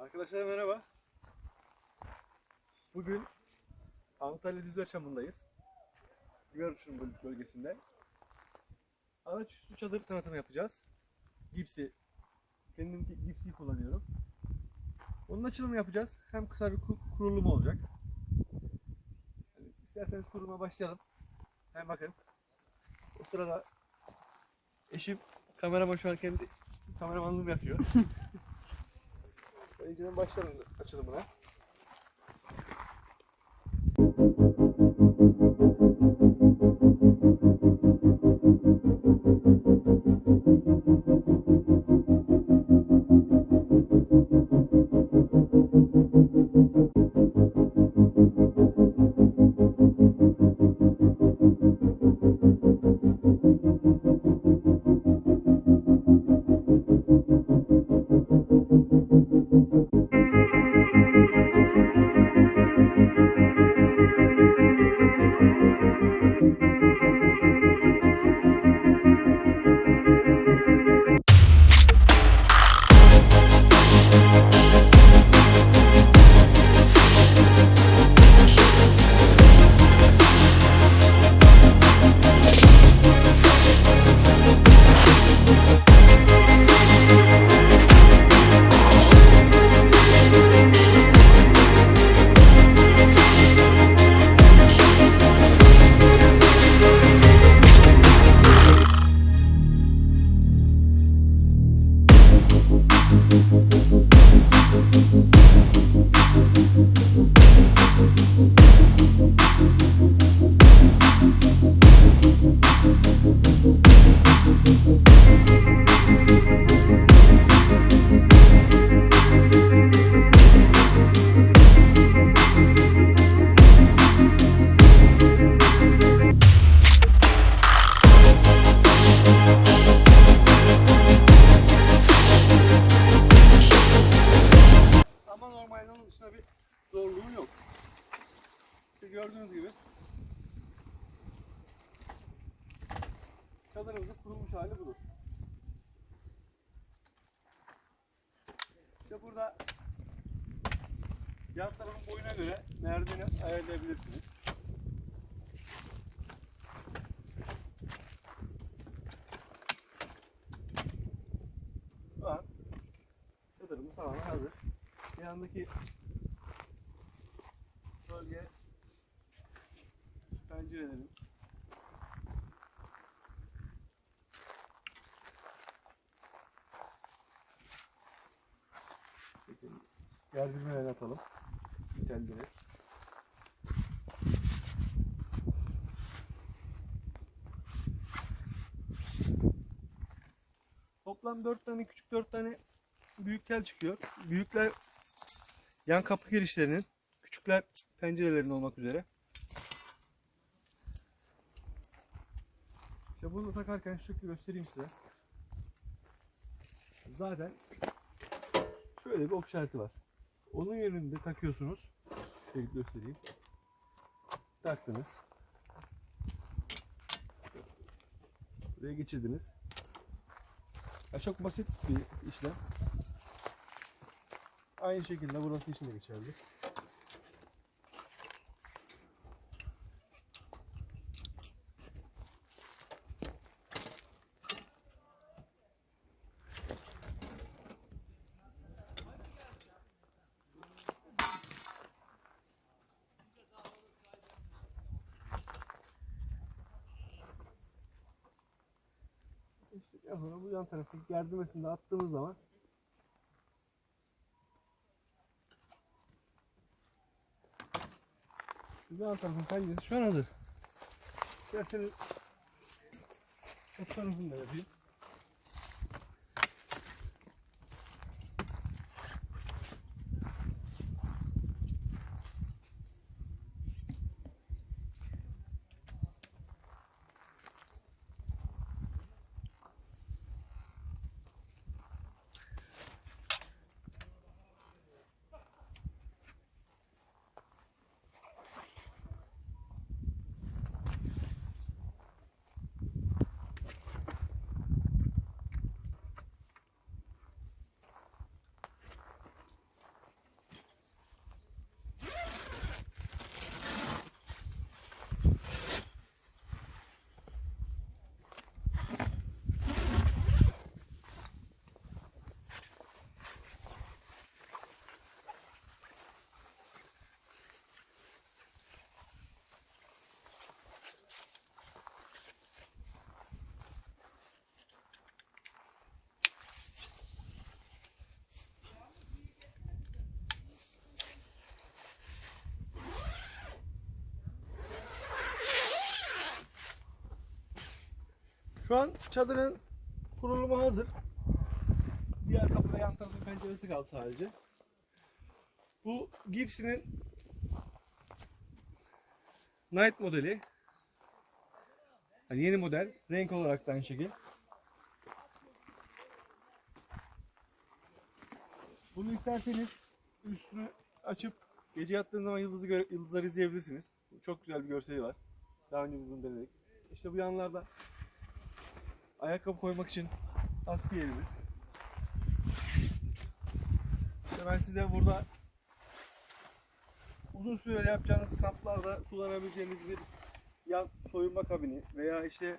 Arkadaşlar merhaba. Bugün Antalya Düzler Çamı'ndayız. Gölçün böl- bölgesinde. Araç üstü çadır tanıtımı yapacağız. Gipsi. Kendim gi- gipsi kullanıyorum. Onun açılımı yapacağız. Hem kısa bir ku- kurulum olacak. Yani isterseniz kuruluma başlayalım. Hem bakın. O sırada eşim kameraman şu an kendi kameramanlığını yapıyor. Önceden başlayalım açılımına. İşte burada yan tarafın boyuna göre merdiveni ayarlayabilirsiniz. Şu an çadırımız tamamen hazır. Yanındaki bölge şu pencerelerin Gerdirmelerini atalım. Telleri. Toplam 4 tane küçük 4 tane büyük tel çıkıyor. Büyükler yan kapı girişlerinin, küçükler pencerelerin olmak üzere. İşte bunu takarken şekilde göstereyim size. Zaten şöyle bir ok işareti var. Onun yerinde takıyorsunuz. Şöyle göstereyim. Taktınız. Buraya geçirdiniz. Ya çok basit bir işlem. Aynı şekilde burası için de geçerli. İşte sonra bu yan taraftaki gerdimesini de attığımız zaman yan tarafın penceresi şu an hazır. İsterseniz fotoğrafını da yapayım. Şu an çadırın kurulumu hazır. Diğer kapı ve yan tarafın penceresi kaldı sadece. Bu Gibson'in Night modeli. Yani yeni model. Renk olarak da aynı şekil. Bunu isterseniz üstünü açıp gece yattığınız zaman yıldızı göre, yıldızları izleyebilirsiniz. Çok güzel bir görseli var. Daha önce bunu denedik. İşte bu yanlarda ayakkabı koymak için askı yerimiz. İşte ben size burada uzun süreli yapacağınız kamplarda kullanabileceğiniz bir yan soyunma kabini veya işte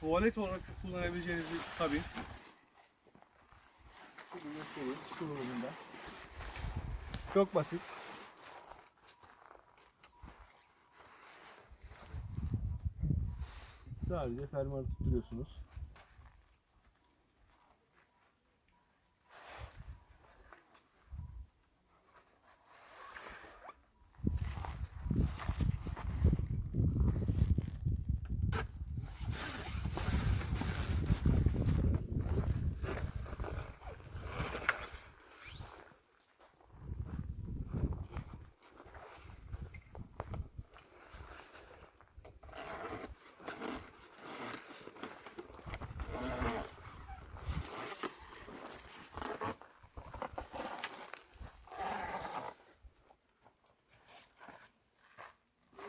tuvalet olarak kullanabileceğiniz bir kabin. Şunu göstereyim kurulumunda. Çok basit. Sadece fermuarı tutturuyorsunuz.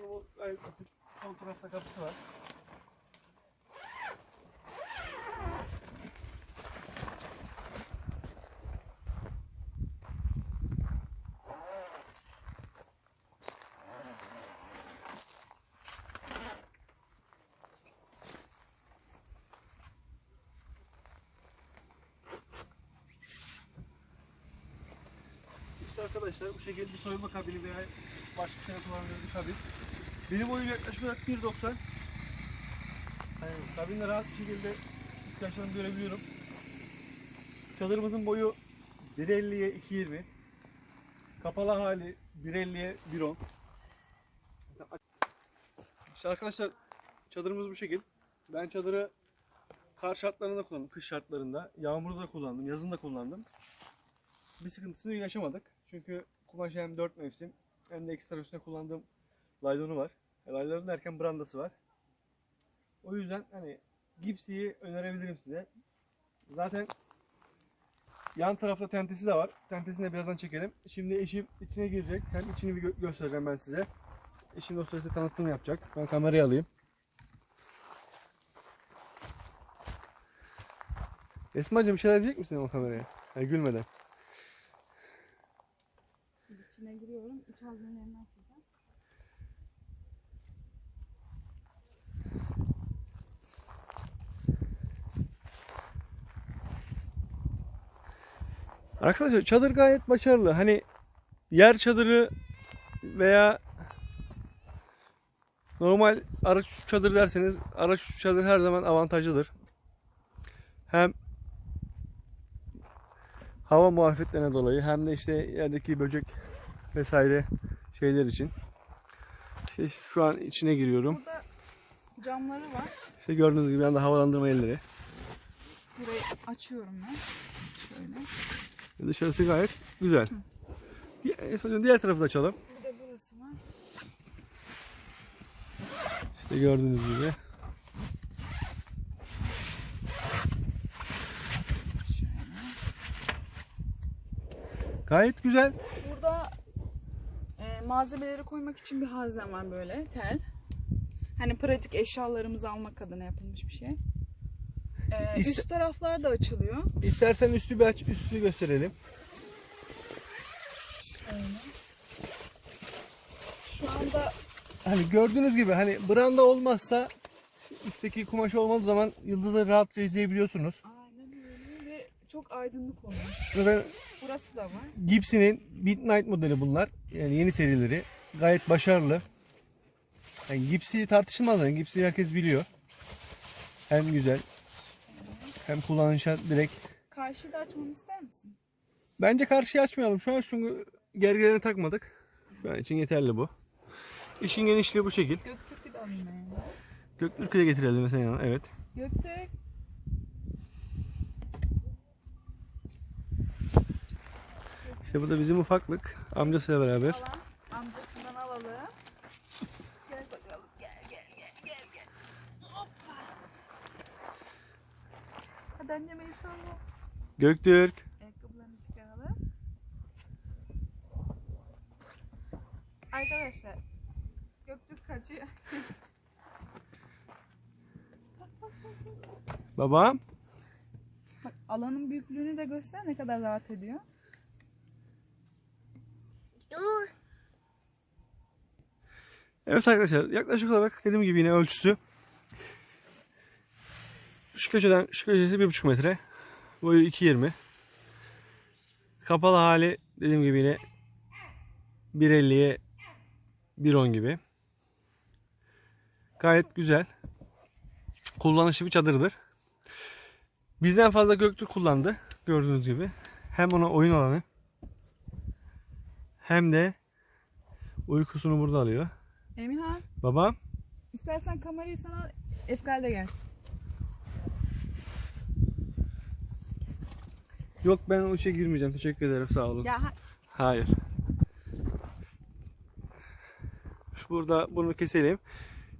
Bu gayet basit. Sol tarafta kapısı var. İşte arkadaşlar bu şekilde bir soyunma kabini veya başka şey kullanılıyor bir kabin. Benim boyum yaklaşık olarak 1.90. Yani kabinde rahat bir şekilde ihtiyaçlarımı görebiliyorum. Çadırımızın boyu 1.50'ye 2.20. Kapalı hali 1.50'ye 1.10. İşte arkadaşlar çadırımız bu şekil. Ben çadırı kar şartlarında kullandım, kış şartlarında. Yağmurda da kullandım, yazın da kullandım. Bir sıkıntısını yaşamadık. Çünkü kumaş hem 4 mevsim hem de ekstra üstüne kullandığım laylonu var. E, Laylonun derken brandası var. O yüzden hani Gipsy'yi önerebilirim size. Zaten yan tarafta tentesi de var. Tentesini de birazdan çekelim. Şimdi eşim içine girecek. Hem içini bir gö- göstereceğim ben size. Eşim de o sırada tanıtım yapacak. Ben kamerayı alayım. Esma'cığım bir şeyler diyecek misin o kameraya? Ha, gülmeden. İçine giriyorum. İç hazmelerini açacağım. Arkadaşlar çadır gayet başarılı. Hani yer çadırı veya normal araç çadır derseniz araç çadır her zaman avantajlıdır. Hem hava muafiyetlerine dolayı hem de işte yerdeki böcek vesaire şeyler için. İşte şu an içine giriyorum. Burada camları var. İşte gördüğünüz gibi yanda havalandırma yerleri. Burayı açıyorum ben. Şöyle. Dışarısı gayet güzel. Di- Esma'cığım diğer tarafı da açalım. Bir de burası var. İşte gördüğünüz gibi. Gayet güzel. Burada e, malzemeleri koymak için bir hazne var böyle tel. Hani pratik eşyalarımızı almak adına yapılmış bir şey. E, İste- üst taraflar da açılıyor. İstersen üstü bir aç, üstü gösterelim. Şöyle. Şu anda Hani gördüğünüz gibi hani branda olmazsa üstteki kumaş olmadığı zaman yıldızı rahatça izleyebiliyorsunuz. öyle ve çok aydınlık oluyor. Zaten Burası da var. Gibson'in Midnight modeli bunlar. Yani yeni serileri. Gayet başarılı. Yani Gipsy tartışılmaz yani. Gipsy herkes biliyor. Hem güzel hem kullanışa direkt. Karşıda açmamı ister misin? Bence karşıya açmayalım şu an çünkü gergeleri takmadık. Şu an için yeterli bu. İşin genişliği bu şekil. Göktürk'ü de alayım ben. Göktürk'ü de getirelim mesela. Evet. Göktürk. İşte bu da bizim ufaklık. Amcasıyla beraber. Alan amcasından alalım. Gel bakalım. Gel gel gel gel gel. Hoppa. Hadi anneme salla. Göktürk. Ayakkabılarını çıkaralım. Arkadaşlar. Göktürk kaçıyor. Babam. Bak alanın büyüklüğünü de göster ne kadar rahat ediyor. Evet arkadaşlar yaklaşık olarak dediğim gibi yine ölçüsü şu köşeden şu köşesi 1,5 metre boyu 2.20 kapalı hali dediğim gibi yine 1.50'ye 1.10 gibi. Gayet güzel. Kullanışlı bir çadırdır. Bizden fazla Göktürk kullandı gördüğünüz gibi. Hem ona oyun alanı hem de uykusunu burada alıyor Emirhan Babam istersen kamerayı sana Efgal de gel. Yok ben o işe girmeyeceğim. Teşekkür ederim. Sağ olun. Ya ha- Hayır. Şu burada bunu keselim.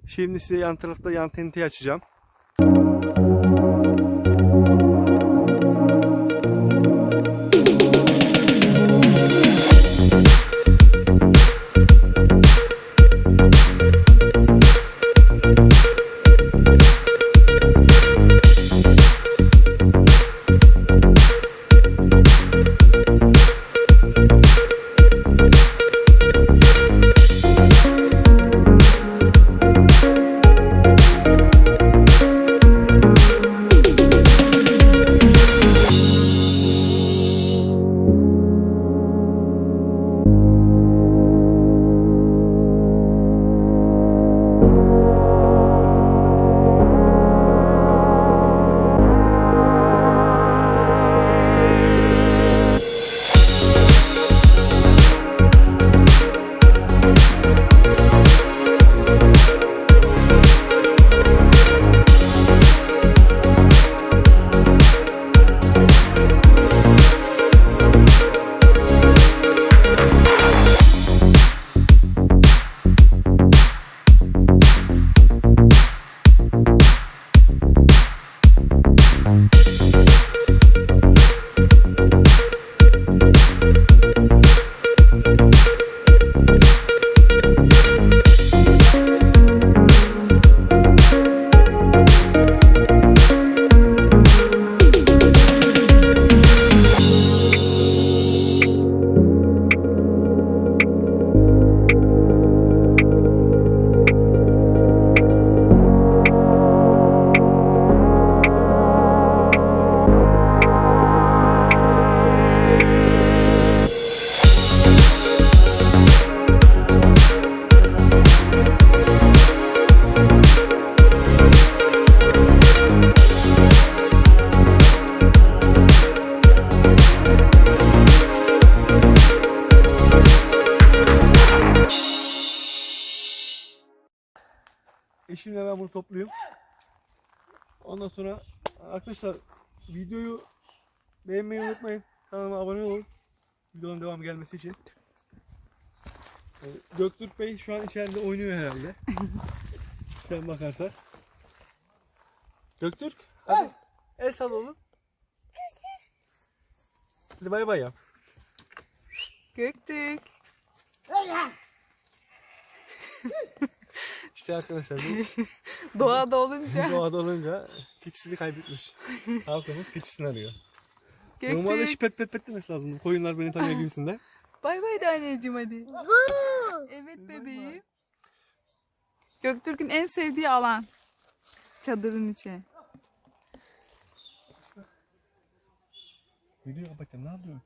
Şimdi size yan tarafta yan tenteyi açacağım. Eşimle ben bunu topluyorum. Ondan sonra arkadaşlar videoyu beğenmeyi unutmayın. Kanalıma abone olun. Videonun devamı gelmesi için. Ee, Göktürk Bey şu an içeride oynuyor herhalde. Sen bakarsak. Göktürk hadi el sal oğlum. Hadi bay bay yap. Göktürk. İşte arkadaşlar bu Doğada olunca. doğada olunca keçisini kaybetmiş. Halkımız keçisini arıyor. Normalde Göktürk. şipet pet pet demesi lazım. Koyunlar beni tanıyor gibisinden. Bay bay de anneciğim hadi. Evet bebeğim. Göktürk'ün en sevdiği alan. Çadırın içi. Video kapatacağım. Ne yapıyorsun?